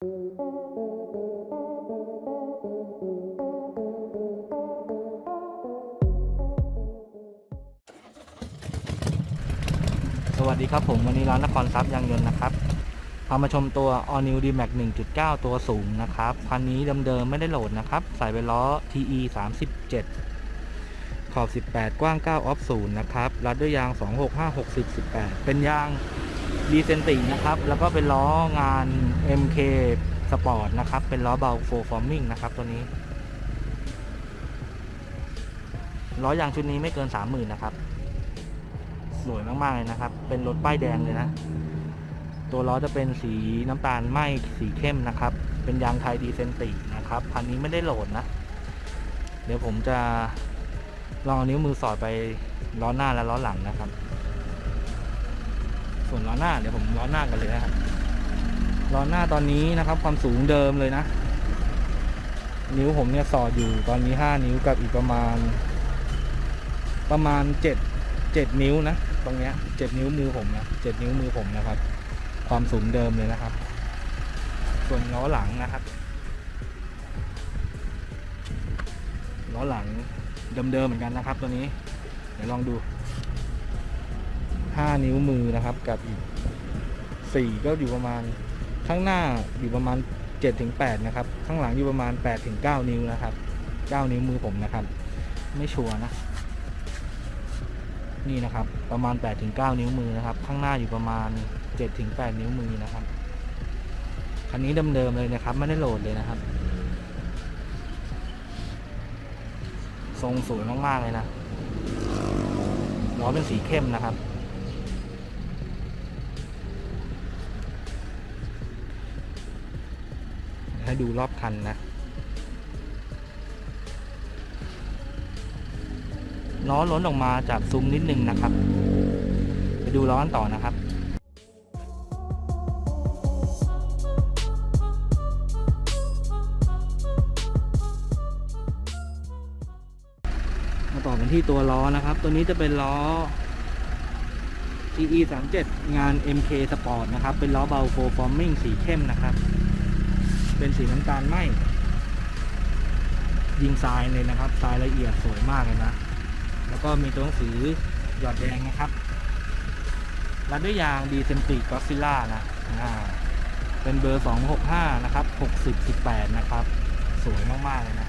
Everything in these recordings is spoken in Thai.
สวัสดีครับผม วันนี้ร้านนครทรัพย์ยางยนต์นะครับพามาชมตัว All New D Max 1.9 ตัวสูงนะครับคันนี้เดิมๆไม่ได้โหลดนะครับ ใส่ไปล้อ TE 37 ขอบ 18 กว้าง 9 ออฟ0นะครับ รัดด้วยยาง 265 60 18 เป็นยาง ดีเซนตินะครับ แล้วก็เป็นล้องาน MK Sport นะครับ เป็นล้อเบา Full Forming นะครับ ตัวนี้ ล้อยางชุดนี้ไม่เกิน 30,000 นะครับ สวยมาก ๆ เลยนะครับ เป็นรถป้ายแดงเลยนะ ตัวล้อจะเป็นสีน้ำตาลไหมสีเข้มนะครับ เป็นยางไทยดีเซนตินะครับคันนี้ไม่ได้โหลดนะ เดี๋ยวผมจะลองเอานิ้วมือสอดไปล้อหน้าและล้อหลังนะครับ ส่วนล้อหน้าเดี๋ยวผมล้อหน้ากันเลยนะครับล้อหน้าตอนนี้นะครับ ความสูงเดิมเลยนะ นิ้วผมเนี่ยสอดอยู่ตอนนี้ 5 นิ้วกับอีกประมาณ ประมาณ 7 7 นิ้วนะ ตรงเนี้ย7นิ้วมือผมนะ7นิ้วมือผมนะครับ ความสูงเดิมเลยนะครับ ส่วนล้อหลังนะครับล้อหลังเดิมๆเหมือนกันนะครับ ตัวนี้ เดี๋ยวลองดู 5 นิ้วมือนะครับ กับอีก 4 ก็อยู่ประมาณข้างหน้าอยู่ประมาณ7ถึง8นะครับ ข้างหลังอยู่ประมาณ8ถึง9นิ้วนะครับ 9 นิ้วมือผมนะครับ ไม่ชัวร์นะนี่นะครับประมาณ8ถึง9นิ้วมือนะครับ ข้างหน้าอยู่ประมาณ7ถึง8นิ้วมือนะครับคันนี้เดิมๆเลยนะครับ ไม่ได้โหลดเลยนะครับ ทรงสวยมากๆเลยนะล้อเป็นสีเข้มนะครับ ให้ดูรอบคันนะ ล้อล้นออกมาจากซุ้มนิดนึงนะครับ ไปดูล้อกันต่อนะครับมาต่อกันที่ตัวล้อนะครับ ตัวนี้จะเป็นล้อ GE 37 งาน MK Sport นะครับ เป็นล้อเบา Full Forming สีเข้มนะครับ เป็นสีน้ำตาลไหมยิงทรายเลยนะครับทรายละเอียดสวยมากเลยนะ แล้วก็มีตัวหนังสือหยอดแดงนะครับรัดด้วยยางดีเซนติกอสซิล่านะเป็นเบอร์ 265 นะครับ 60 18 นะครับ สวยมาก ๆ เลยนะ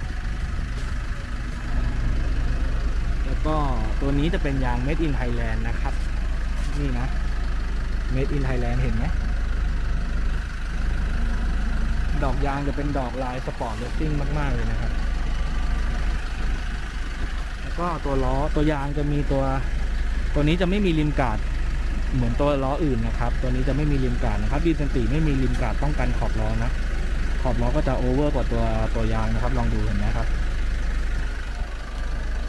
แล้วก็ตัวนี้จะเป็นยาง Made in Thailand นะครับ นี่นะ Made in Thailand เห็นไหม ดอกยางจะเป็นดอกลายสปอร์ตเลสซิ่งมาก ๆ เลยนะครับ แล้วก็ตัวล้อตัวยางจะมีตัว ตัวนี้จะไม่มีริมกาดเหมือนตัวล้ออื่นนะครับ ตัวนี้จะไม่มีริมกาดนะครับดีเซนติไม่มีริมกาดป้องกันขอบล้อนะ ขอบล้อก็จะโอเวอร์กว่าตัวตัวยางนะครับ ลองดูเห็นไหมครับ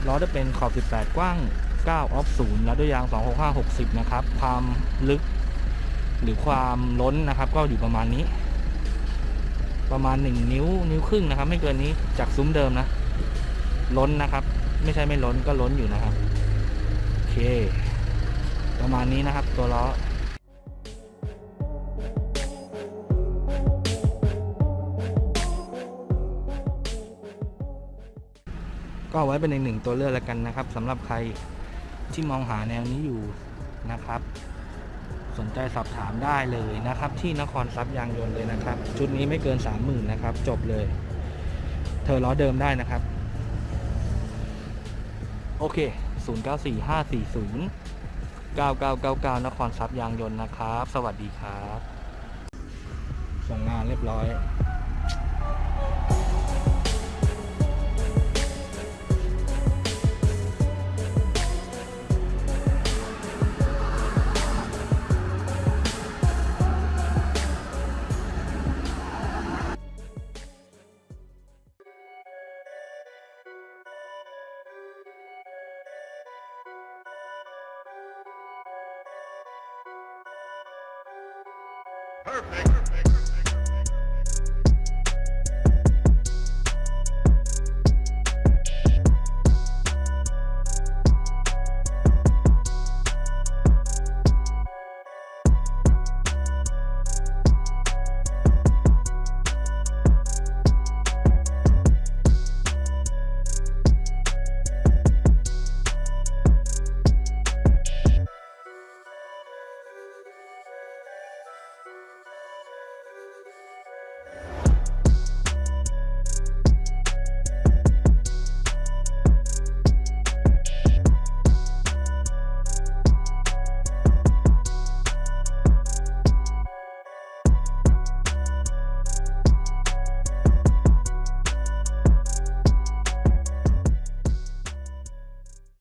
ล้อจะเป็นขอบ 18 กว้าง 9 ออฟ0แล้วด้วยยาง 265 60 นะครับ ความลึกหรือความล้นนะครับ ก็อยู่ประมาณนี้ ประมาณ 1 นิ้วนิ้วครึ่งนะครับ ไม่เกินนี้จากซุ้มเดิมนะ ล้นนะครับ ไม่ใช่ไม่ล้นก็ล้นอยู่นะครับ โอเค ประมาณนี้นะครับ ตัวล้อก็ไว้เป็นอีกหนึ่งตัวเลือกแล้วกันนะครับสำหรับใครที่มองหาแนวนี้อยู่นะครับ สนใจสอบถามได้เลยนะครับ ที่นครทรัพย์ยางยนต์เลยนะครับ ชุดนี้ไม่เกิน 30,000นะครับ จบเลย เธอล้อเดิมได้นะครับ โอเค 094540 9999 นครทรัพย์ยางยนต์นะครับ สวัสดีครับ ส่งงานเรียบร้อย Perfect. Perfect.